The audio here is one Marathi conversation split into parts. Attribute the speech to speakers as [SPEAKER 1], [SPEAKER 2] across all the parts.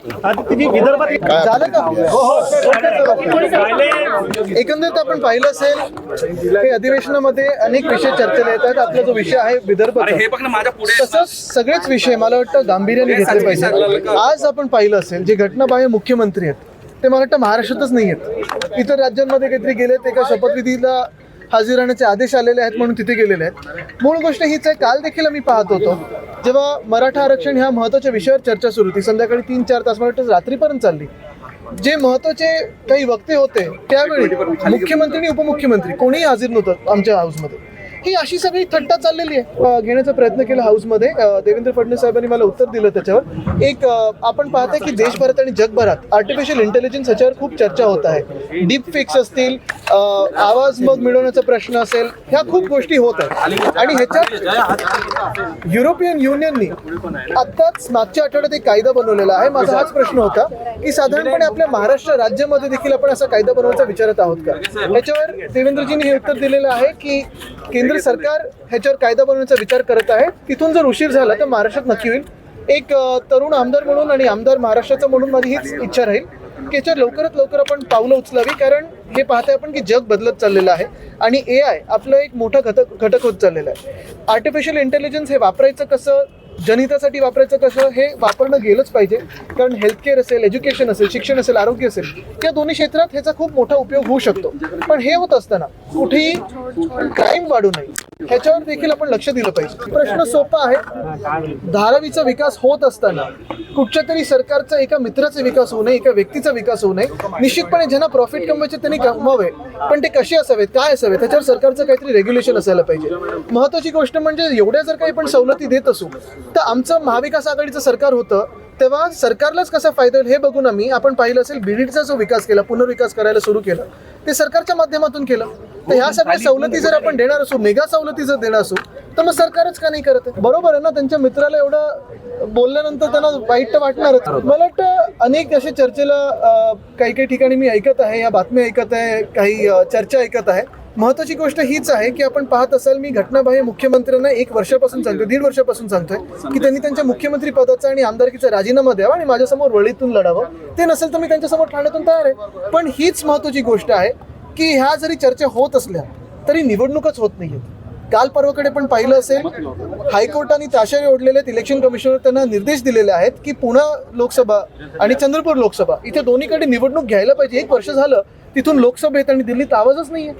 [SPEAKER 1] आता तुम्ही विदर्भात
[SPEAKER 2] झालं का? एकंदरीत आपण पाहिलं असेल की अधिवेशनामध्ये अनेक विषय चर्चेला येतात. आपला जो विषय आहे विदर्भ
[SPEAKER 3] हे
[SPEAKER 2] तसंच सगळेच विषय मला वाटतं गांभीर्याने घेतले पाहिजे आज आपण पाहिलं असेल जे घटनाबाह्य मुख्यमंत्री आहेत ते मला वाटतं महाराष्ट्रातच नाही आहेत. इतर राज्यांमध्ये काहीतरी गेलेत एका शपथविधीला हजर राहण्याचे आदेश आलेले आहेत म्हणून तिथे गेलेले आहेत. मूळ गोष्ट हीच आहे काल देखील आम्ही पाहत होतो. जेव्हा मराठा आरक्षण ह्या महत्त्वाच्या विषयावर चर्चा सुरू होती संध्याकाळी तीन चार तास मला वाटतं रात्रीपर्यंत चालली. जे महत्त्वाचे काही वक्ते होते त्यावेळी मुख्यमंत्री आणि उपमुख्यमंत्री कोणीही हजर नव्हतं आमच्या हाऊसमध्ये ही अशी सगळी थट्टा चाललेली आहे. घेण्याचा प्रयत्न केला हाऊसमध्ये. देवेंद्र फडणवीस साहेबांनी मला उत्तर दिलं त्याच्यावर. एक आपण पाहतोय की देशभरात आणि जगभरात आर्टिफिशियल इंटेलिजन्स ह्याच्यावर खूप चर्चा होत आहे. डीप फिक्स असतील आवाज मग मिळवण्याचा प्रश्न असेल ह्या खूप गोष्टी होत आहेत. आणि ह्याच्यात युरोपियन युनियननी आत्ताच मागच्या आठवड्यात एक कायदा बनवलेला आहे. माझा हाच प्रश्न होता की साधारणपणे आपल्या महाराष्ट्र राज्यामध्ये देखील आपण असा कायदा बनवायचा विचारत आहोत का? याच्यावर देवेंद्रजींनी हे उत्तर दिलेलं आहे की केंद्र सरकार ह्याच्यावर कायदा बनवण्याचा विचार करत आहे. तिथून जर उशीर झाला तर महाराष्ट्रात नक्की होईल. एक तरुण आमदार म्हणून आणि आमदार महाराष्ट्राचा म्हणून माझी हीच इच्छा राहील की याच्यावर लवकरात लवकर आपण पावलं उचलावी. कारण हे पाहताय आपण की जग बदलत चाललेलं आहे आणि ए आय आपलं एक मोठा घटक घटक होत चाललेला आहे. आर्टिफिशियल इंटेलिजन्स हे वापरायचं कसं जनहितासाठी वापरायचं कसं हे वापरणं गेलंच पाहिजे. कारण हेल्थकेअर असेल एज्युकेशन असेल शिक्षण असेल आरोग्य असेल या दोन्ही क्षेत्रात ह्याचा खूप मोठा उपयोग होऊ शकतो. पण हे होत असताना कुठेही क्राईम वाढू नये. ह्याच्यावर देखील आपण लक्ष दिलं पाहिजे. प्रश्न सोपा आहे. धारावीचा विकास होत असताना कुठच्या तरी सरकारचा एका मित्राचा विकास होऊ नये एका व्यक्तीचा विकास होऊ नये. निश्चितपणे ज्यांना प्रॉफिट कमवायचे त्यांनी कमवावे. पण ते कसे असावेत काय असावेत त्याच्यावर सरकारचं काहीतरी रेग्युलेशन असायला पाहिजे. महत्वाची गोष्ट म्हणजे एवढ्या जर काही पण सवलती देत असू तर आमचं महाविकास आघाडीचं सरकार होतं तेव्हा सरकारलाच कसा फायदा होईल हे बघून आम्ही आपण पाहिलं असेल बीडीचा जो विकास केला पुनर्विकास करायला सुरू केलं ते सरकारच्या माध्यमातून केलं. तर ह्या सगळ्या सवलती जर आपण देणार असू मेगा सवलती जर देणार असू तर मग सरकारच का नाही करत? बरोबर आहे ना त्यांच्या मित्राला एवढं बोलल्यानंतर त्यांना वाईट तर वाटणारच. मला वाटतं अनेक असे चर्चेला काही काही ठिकाणी मी ऐकत आहे या बातम्या ऐकत आहे काही चर्चा ऐकत आहे. महत्वाची गोष्ट हीच आहे की आपण पाहत असाल मी घटनाबाह्य मुख्यमंत्र्यांना एक वर्षापासून सांगतोय दीड वर्षापासून सांगतोय की त्यांनी त्यांच्या मुख्यमंत्री पदाचा आणि आमदारकीचा राजीनामा द्यावा आणि माझ्यासमोर वळीतून लढावं. ते नसेल तर मी त्यांच्यासमोर ठाण्यातून तयार आहे. पण हीच महत्वाची गोष्ट आहे की ह्या जरी चर्चा होत असल्या तरी निवडणूकच होत नाहीये काल परवाकडे पण पाहिलं असेल हायकोर्टाने ताशाने ओढलेले आहेत इलेक्शन कमिशनर त्यांना निर्देश दिलेले आहेत की पुणे लोकसभा आणि चंद्रपूर लोकसभा इथे दोन्हीकडे निवडणूक घ्यायला पाहिजे. एक वर्ष झालं तिथून लोकसभेत आणि दिल्लीत आवाजच नाहीये.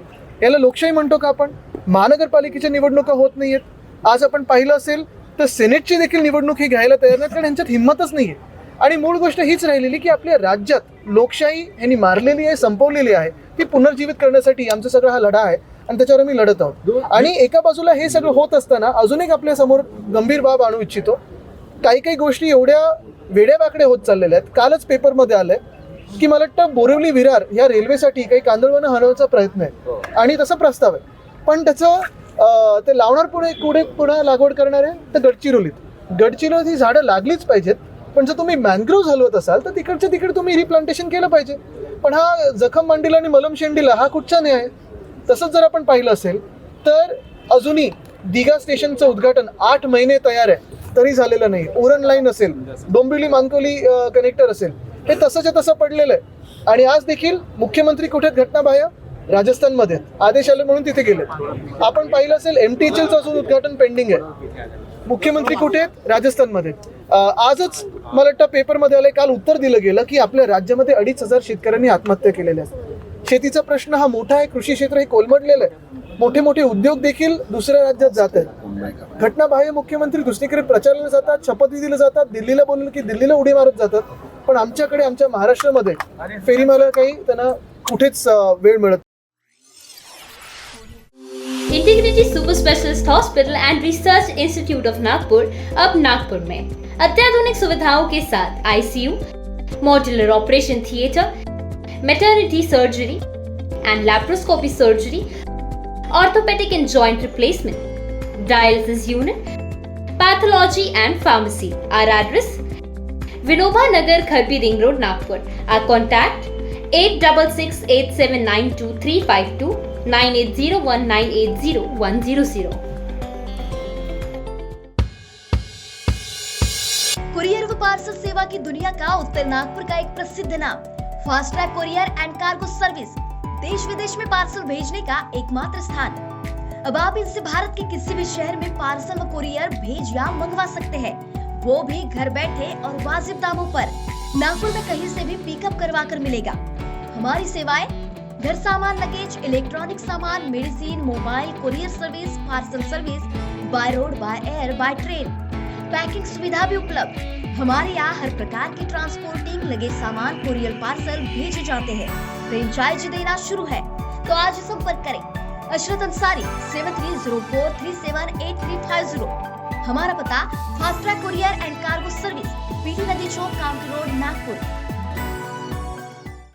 [SPEAKER 2] याला लोकशाही म्हणतो का आपण? महानगरपालिकेच्या निवडणुका होत नाहीयेत. आज आपण पाहिलं असेल तर सेनेटची देखील निवडणूक ही घ्यायला तयार नाहीत कारण यांच्यात हिंमतच नाहीये. आणि मूळ गोष्ट हीच राहिलेली की आपल्या राज्यात लोकशाही यांनी मारलेली आहे संपवलेली आहे ती पुनर्जीवित करण्यासाठी आमचा सगळा हा लढा आहे आणि त्याच्यावर आम्ही लढत आहोत. आणि एका बाजूला हे सगळं होत असताना अजून एक आपल्यासमोर गंभीर बाब आणू इच्छितो. काही काही गोष्टी एवढ्या वेड्यावाकडे होत चाललेल्या आहेत. कालच पेपरमध्ये आलंय की मला वाटतं बोरिवली विरार या रेल्वेसाठी काही कांदळवनं हलवण्याचा प्रयत्न आहे. आणि तसा प्रस्ताव आहे. पण त्याचं ते लावणार पुढे पुढे पुन्हा लागवड करणार आहे तर गडचिरोलीत. गडचिरोलीत ही झाडं लागलीच पाहिजेत. पण जर तुम्ही मॅनग्रोव्ह हलवत असाल तर तिकडच्या तिकडे तुम्ही रिप्लांटेशन केलं पाहिजे. पण हा जखम मांडीला आणि मलम शेंडीला हा कुठचा न्याय तसंच जर आपण पाहिलं असेल तर अजूनही दिघा स्टेशनचं उद्घाटन आठ महिने तयार आहे. तरी झालेलं नाही. उरण लाईन असेल. डोंबिवली मानकोली कनेक्टर असेल. हे तसंच्या तसं पडलेलं आहे. आणि आज देखील मुख्यमंत्री कुठे आहेत घटनाबाह्य? राजस्थानमध्ये आदेश आले म्हणून तिथे गेले. आपण पाहिलं असेल एम टी एच अजून उद्घाटन पेंडिंग आहे. मुख्यमंत्री कुठे आहेत? राजस्थानमध्ये आजच मला वाटतं पेपरमध्ये आले काल उत्तर दिलं गेलं की आपल्या राज्यामध्ये अडीच हजार शेतकऱ्यांनी आत्महत्या केलेल्या आहेत. शेतीचा प्रश्न हा मोठा आहे कृषी क्षेत्र हे कोलमडलेलं आहे. मोठे मोठे उद्योग देखील दुसऱ्या राज्यात जात आहेत. घटनाबाह्य मुख्यमंत्री दुसरीकडे प्रचाराला जातात शपथविधीला जातात दिल्लीला बोललं की दिल्लीला उडी मारत जातात. पण आमच्याकडे आमच्या महाराष्ट्रामध्ये फेरीमाला काही त्यांना कुठेच वेळ मिळत
[SPEAKER 4] integrity super specialist hospital and research institute of Nagpur अब नागपुर में। अत्याधुनिक सुविधाओं के साथ ICU modular operation theatre maternity surgery and laparoscopy surgery orthopaedic and joint replacement dialysis unit pathology and pharmacy our address Vinoba Nagar, Kharbi Ring Road, Nagpur. Our contact 8668792352 9801980100.
[SPEAKER 1] Courier व पार्सल सेवा की दुनिया का उत्तर नागपुर का एक प्रसिद्ध नाम fast track courier and cargo service देश विदेश में पार्सल भेजने का एकमात्र स्थान अब आप इनसे भारत के किसी भी शहर में पार्सल व कुरियर भेज या मंगवा सकते हैं वो भी घर बैठे और वाजिब दामों पर। नागपुर में कहीं से भी पिकअप करवा कर मिलेगा। हमारी सेवाएँ, घर सामान लगेज इलेक्ट्रॉनिक सामान medicine mobile courier service parcel service by road by air by train packing सुविधा भी उपलब्ध। हमारे यहाँ हर प्रकार की ट्रांसपोर्टिंग लगे सामान कुरियर पार्सल भेजे जाते हैं। फ्रेंचाइजी देना शुरू है। तो आज संपर्क करें। Ashrat Ansari seven three zero four three seven eight three five zero हमारा पता fast track courier and cargo service PT नदी चौक काउंटी रोड नागपुर